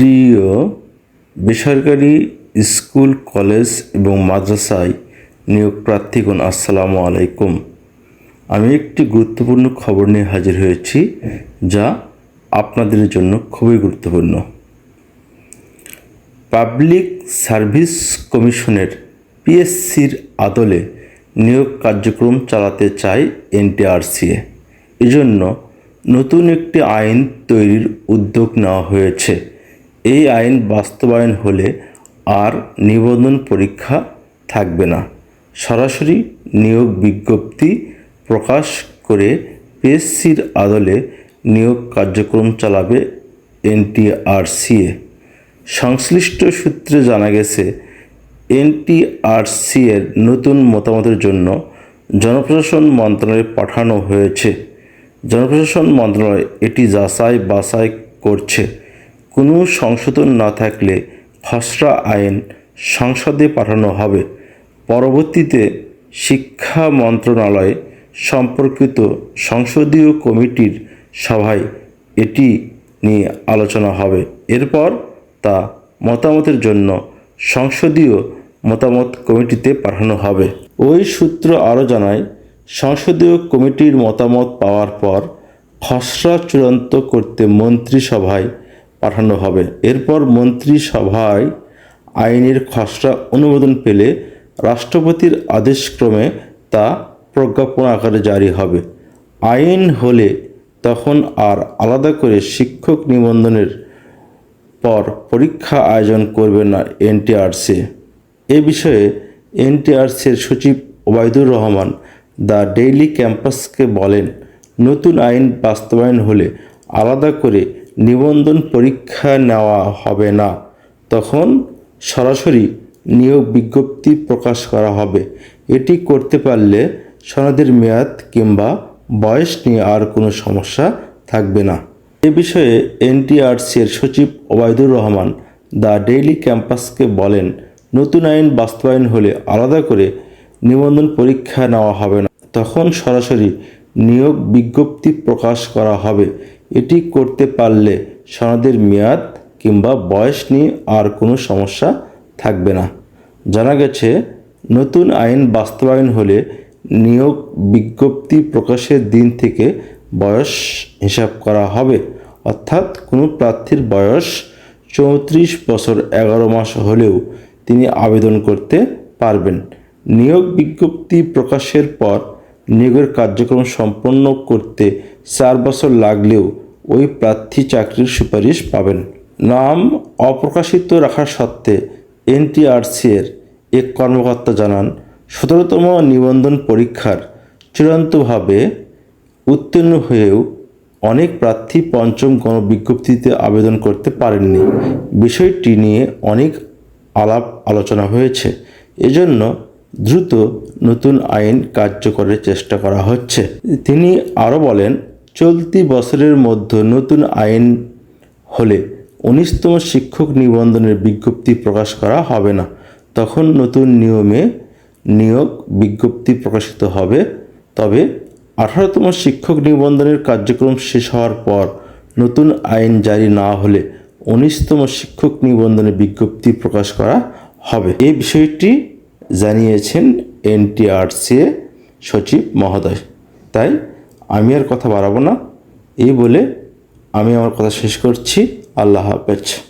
প্রিয় বেসরকারি school, college এবং মাদ্রাসায় নিয়োগ প্রার্থীগণ, আসসালামু আলাইকুম। আমি একটি গুরুত্বপূর্ণ খবর নিয়ে হাজির হয়েছি, যা আপনাদের জন্য খুবই গুরুত্বপূর্ণ। পাবলিক সার্ভিস কমিশনের পিএসসির আদলে নিয়োগ কার্যক্রম চালাতে চায় এনটিআরসিএ এজন্য নতুন একটি আইন তৈরির উদ্যোগ নেওয়া হয়েছে। এই আইন বাস্তবায়ন হলে আর নিবন্ধন পরীক্ষা থাকবে না। সরাসরি নিয়োগ বিজ্ঞপ্তি প্রকাশ করে পিএসসির আদলে নিয়োগ কার্যক্রম চালাবে এনটিআরসিএ। সংশ্লিষ্ট সূত্রে জানা গেছে এনটিআরসি এর নতুন মতামতের জন্য জনপ্রশাসন মন্ত্রণালয়ে পাঠানো হয়েছে। জনপ্রশাসন মন্ত্রণালয় এটি যাচাই বাছাই করছে। কোনো সংশোধন না থাকলে খসড়া আইন সংসদে পাঠানো হবে। পরবর্তীতে শিক্ষা মন্ত্রণালয় সম্পর্কিত সংসদীয় কমিটির সভায় এটি নিয়ে আলোচনা হবে। এরপর তা মতামতের জন্য সংসদীয় মতামত কমিটিতে পাঠানো হবে। ওই সূত্র আরও জানায়, সংসদীয় কমিটির মতামত পাওয়ার পর খসড়া চূড়ান্ত করতে মন্ত্রিসভায় পাঠানো হবে। এরপর মন্ত্রিসভায় আইনের খসড়া অনুমোদন পেলে রাষ্ট্রপতির আদেশক্রমে তা প্রজ্ঞাপন আকারে জারি হবে। আইন হলে তখন আর আলাদা করে শিক্ষক নিবন্ধনের পর পরীক্ষা আয়োজন করবে না এনটিআরসি। এ বিষয়ে এনটিআরসির সচিব ওবায়দুর রহমান দ্য ডেইলি ক্যাম্পাসকে বলেন, নতুন আইন বাস্তবায়ন হলে আলাদা করে নিবন্ধন পরীক্ষা নেওয়া হবে না। তখন সরাসরি নিয়োগ বিজ্ঞপ্তি প্রকাশ করা হবে। এটি করতে পারলে সনদের মেয়াদ কিংবা বয়স নিয়ে আর কোনো সমস্যা থাকবে না। এ বিষয়ে এনটিআরসি এর সচিব ওবায়দুর রহমান দ্য ডেইলি ক্যাম্পাসকে বলেন, নতুন আইন বাস্তবায়ন হলে আলাদা করে নিবন্ধন পরীক্ষা নেওয়া হবে না। তখন সরাসরি নিয়োগ বিজ্ঞপ্তি প্রকাশ করা হবে। এটি করতে পারলে সনদের মেয়াদ কিংবা বয়স নিয়ে আর কোনো সমস্যা থাকবে না। জানা গেছে, নতুন আইন বাস্তবায়ন হলে নিয়োগ বিজ্ঞপ্তি প্রকাশের দিন থেকে বয়স হিসাব করা হবে। অর্থাৎ কোনো প্রার্থীর বয়স চৌত্রিশ বছর এগারো মাস হলেও তিনি আবেদন করতে পারবেন। নিয়োগ বিজ্ঞপ্তি প্রকাশের পর নিয়োগের কার্যক্রম সম্পন্ন করতে চার বছর লাগলেও ওই প্রার্থী চাকরির সুপারিশ পাবেন। নাম অপ্রকাশিত রাখার সত্ত্বে এনটিআরসি এর এক কর্মকর্তা জানান, সতেরোতম নিবন্ধন পরীক্ষার চূড়ান্তভাবে উত্তীর্ণ হয়েও অনেক প্রার্থী পঞ্চম গণবিজ্ঞপ্তিতে আবেদন করতে পারেননি। বিষয়টি নিয়ে অনেক আলাপ আলোচনা হয়েছে। এজন্য দ্রুত নতুন আইন কার্যকরের চেষ্টা করা হচ্ছে। তিনি আরও বলেন, চলতি বছরের মধ্যে নতুন আইন হলে উনিশতম শিক্ষক নিবন্ধনের বিজ্ঞপ্তি প্রকাশ করা হবে না। তখন নতুন নিয়মে নিয়োগ বিজ্ঞপ্তি প্রকাশিত হবে। তবে আঠারোতম শিক্ষক নিবন্ধনের কার্যক্রম শেষ হওয়ার পর নতুন আইন জারি না হলে উনিশতম শিক্ষক নিবন্ধনের বিজ্ঞপ্তি প্রকাশ করা হবে। এই বিষয়টি জানিয়েছেন এনটিআরসিএ সচিব মহোদয়। তাই আমি আর কথা বাড়াবো না। এই বলে আমি আমার কথা শেষ করছি। আল্লাহ হাফেজ।